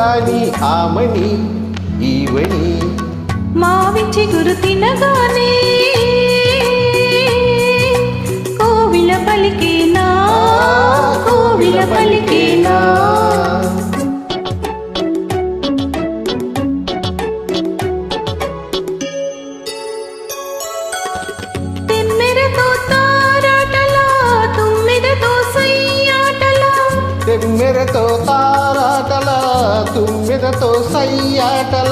గాని ఆమని ఈవని మావి చిగురు తినగానే కోవిల పలికేనా? కోవిల పలికేనా? తుమ్మెదతో సయ్యాటల.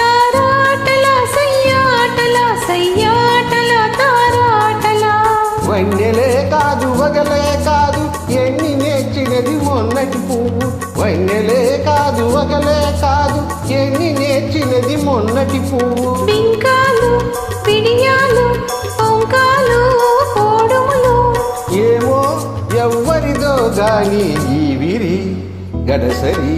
తారాటల సయ్యాటల సయ్యాటల తారాటల. వన్నెలే కాదు వగలే కాదు ఎన్ని నేర్చినది మొన్నటి పువ్వు. వన్నెలే కాదు వగలే కాదు ఎన్ని నేర్చినది మొన్నటి పువ్వు. బింకాలు పిడియాలు పొంకాలు కోడుములు. ఏమో ఎవ్వరిదో గాని ఈ విరి గడసరి.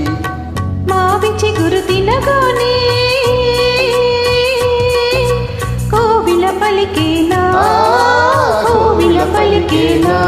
పలికేనా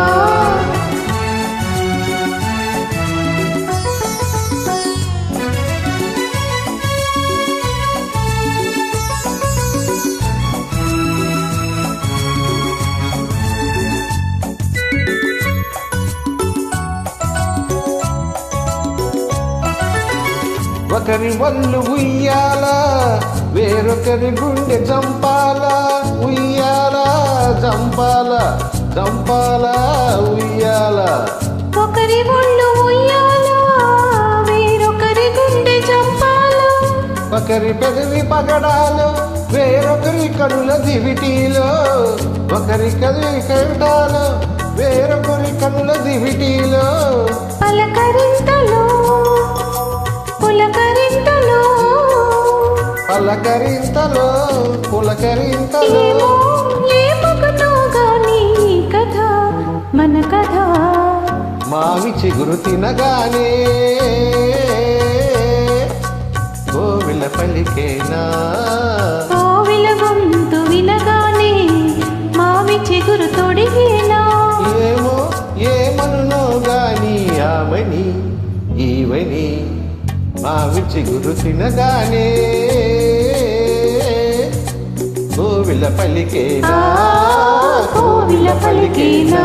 ఒకరి వల్లు ఉయ్యాల వేరొకరి గుండె జంపాల ఉయ్యాల జంపాల జంపాల ఉయ్యాల? ఒకరి ఒళ్ళు ఉయ్యాల వేరొకరి గుండె చంపాల? ఒకరి పెదవి పగడాలు వేరొకరి కనుల దివిటీలో. ఒకరి కదివి కవిటాలు వేరొకరి కనుల దివిటీలో. పలకరింతలో పులకరింతలో. పలకరింతలో పులకరింతలో. మావి చిగురు తినగానే కోవిల పలికేనా? కోవిల గొంతు వినగానే మావి చిగురు తొడిగేనా? ఏమో ఏమనునో గాని ఆమని ఈవని మావి చిగురు తినగానే కోవిల పలికేనా? కోవిల పలికేనా?